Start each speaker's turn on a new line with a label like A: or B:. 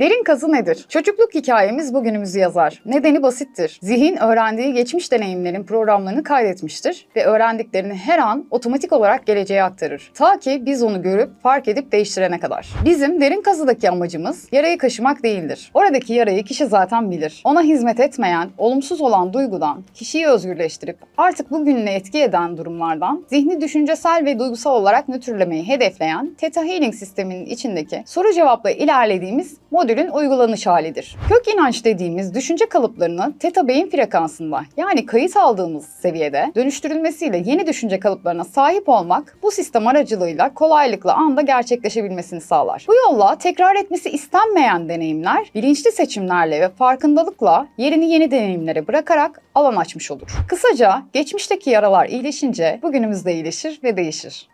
A: Derin kazı nedir? Çocukluk hikayemiz bugünümüzü yazar. Nedeni basittir. Zihin öğrendiği geçmiş deneyimlerin programlarını kaydetmiştir ve öğrendiklerini her an otomatik olarak geleceğe aktarır. Ta ki biz onu görüp fark edip değiştirene kadar. Bizim derin kazıdaki amacımız yarayı kaşımak değildir. Oradaki yarayı kişi zaten bilir. Ona hizmet etmeyen, olumsuz olan duygudan kişiyi özgürleştirip artık bugününe etki eden durumlardan zihni düşüncesel ve duygusal olarak nötrlemeyi hedefleyen Theta Healing sisteminin içindeki soru cevapla ilerlediğimiz modülün uygulanış halidir. Kök inanç dediğimiz düşünce kalıplarını teta beyin frekansında yani kayıt aldığımız seviyede dönüştürülmesiyle yeni düşünce kalıplarına sahip olmak bu sistem aracılığıyla kolaylıkla anda gerçekleşebilmesini sağlar. Bu yolla tekrar etmesi istenmeyen deneyimler bilinçli seçimlerle ve farkındalıkla yerini yeni deneyimlere bırakarak alan açmış olur. Kısaca geçmişteki yaralar iyileşince bugünümüz de iyileşir ve değişir.